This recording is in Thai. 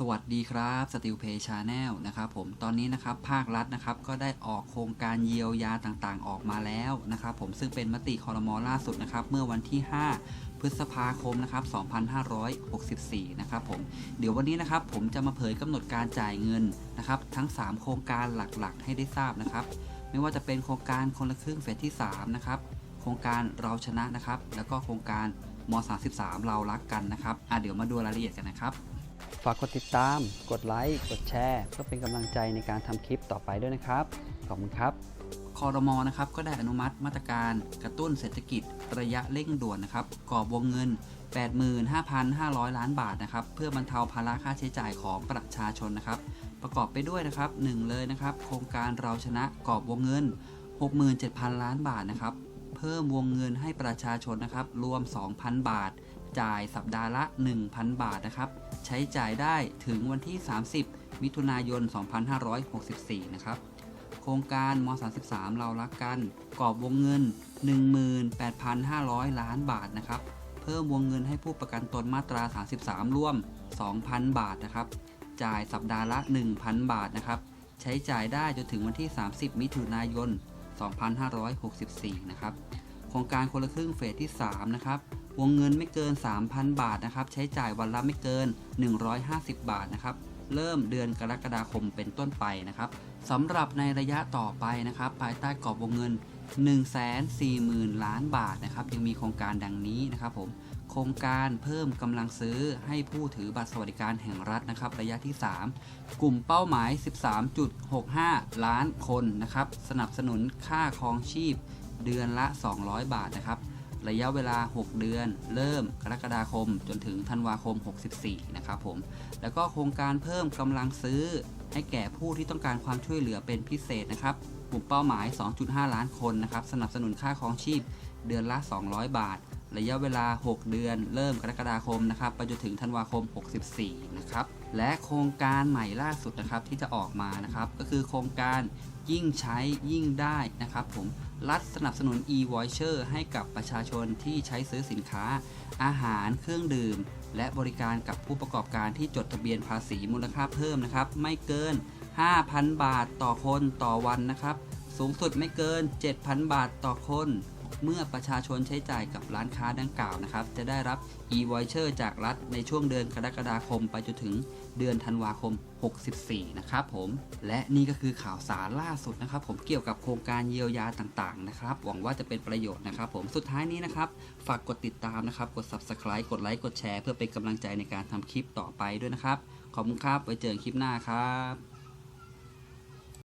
สวัสดีครับสติลเพย์ชาแนลนะครับผมตอนนี้นะครับภาครัฐนะครับก็ได้ออกโครงการเยียวยาต่างๆ ออกมาแล้วนะครับผมซึ่งเป็นมติคอรมอล่าสุดนะครับเมื่อวันที่ 5 พฤษภาคมนะครับ2564นะครับผมเดี๋ยววันนี้นะครับผมจะมาเผยกำหนดการจ่ายเงินนะครับทั้ง 3 โครงการหลักๆ ให้ได้ทราบนะครับ ไม่ว่าจะเป็นโครงการคนละครึ่งเฟสที่3นะครับโครงการเราชนะนะครับแล้วก็โครงการม 33 เรารักกันนะครับอะเดี๋ยวมาดูรายละเอียดกันนะครับ ฝากกดติดตาม กดไลค์ กดแชร์เพื่อเป็นกำลังใจในการทำคลิปต่อไปด้วยนะครับ ขอบคุณครับคอรมอนะครับก็ได้อนุมัติมาตรการกระตุ้นเศรษฐกิจระยะเร่งด่วนนะครับกอบวงเงิน 85,500 ล้านบาทนะครับเพื่อบรรเทาภาระค่าใช้จ่ายของประชาชนนะครับ ประกอบไปด้วยนะครับหนึ่งเลยนะครับ โครงการเราชนะกอบวงเงิน 67,000 ล้านบาทนะครับ เพิ่มวงเงินให้ประชาชนนะครับ รวม 2,000 บาท จ่ายสัปดาห์ละ 1,000 บาทนะครับ ใช้จ่ายได้ถึงวันที่ 30 มิถุนายน 2564 นะครับ โครงการม 33 เรารักกัน กรอบวงเงิน 18,500 ล้านบาทนะครับ เพิ่มวงเงินให้ผู้ประกันตนมาตรา 33 ร่วม 2,000 บาทนะครับ จ่ายสัปดาห์ละ 1,000 บาทนะครับ ใช้จ่ายได้จนถึงวันที่ 30 มิถุนายน 2564 นะครับ โครงการคนละครึ่งเฟสที่ 3 นะครับ วงเงินไม่เกิน 3,000 บาทนะครับใช้จ่ายวันละไม่เกิน 150 บาทนะครับเริ่มเดือนกรกฎาคมเป็นต้นไปนะครับสำหรับในระยะต่อไปนะครับภายใต้กรอบวงเงิน 140,000 ล้านบาทนะครับยังมีโครงการดังนี้นะครับผมโครงการเพิ่มกำลังซื้อให้ผู้ถือบัตรสวัสดิการแห่งรัฐนะครับระยะที่ 3 กลุ่มเป้าหมาย 13.65 ล้านคนนะครับสนับสนุนค่าครองชีพเดือนละ 200 บาทนะครับ ระยะเวลา 6 เดือน เริ่มกรกฎาคมจนถึงธันวาคม 64 นะครับผม แล้วก็โครงการเพิ่มกำลังซื้อ ให้แก่ผู้ที่ต้องการความช่วยเหลือเป็นพิเศษนะครับกลุ่มเป้าหมาย 2.5 ล้านคนนะครับ สนับสนุนค่าครองชีพเดือนละ 200 บาท ระยะเวลา 6 เดือน เริ่มกรกฎาคมนะครับไปจนถึงธันวาคม 64 นะครับ และโครงการใหม่ล่าสุดนะครับที่จะออกมานะครับ ก็คือโครงการยิ่งใช้ยิ่งได้นะครับผมรัฐสนับสนุน e-voucher ให้กับประชาชนที่ใช้ซื้อสินค้า อาหารเครื่องดื่ม และบริการกับผู้ประกอบการที่จดทะเบียนภาษีมูลค่าเพิ่มนะครับ ไม่เกิน 5,000 บาทต่อคนต่อวันนะครับ สูงสุดไม่เกิน 7,000 บาทต่อคน เมื่อประชาชนใช้จ่ายกับร้านค้าดังกล่าวนะครับ จะได้รับ e-voucher จากรัฐในช่วงเดือนกรกฎาคม ไปจนถึงเดือนธันวาคม 64 นะครับผม และนี่ก็คือข่าวสารล่าสุดนะครับ ผมเกี่ยวกับโครงการเยียวยาต่างๆนะครับ หวังว่าจะเป็นประโยชน์นะครับ ผม สุดท้ายนี้นะครับ ฝากกดติดตามนะครับ กด subscribe กดไลค์ กดแชร์ เพื่อเป็นกำลังใจในการทำคลิปต่อไปด้วยนะครับ ขอบคุณครับ ไว้เจอกันคลิปหน้าครับ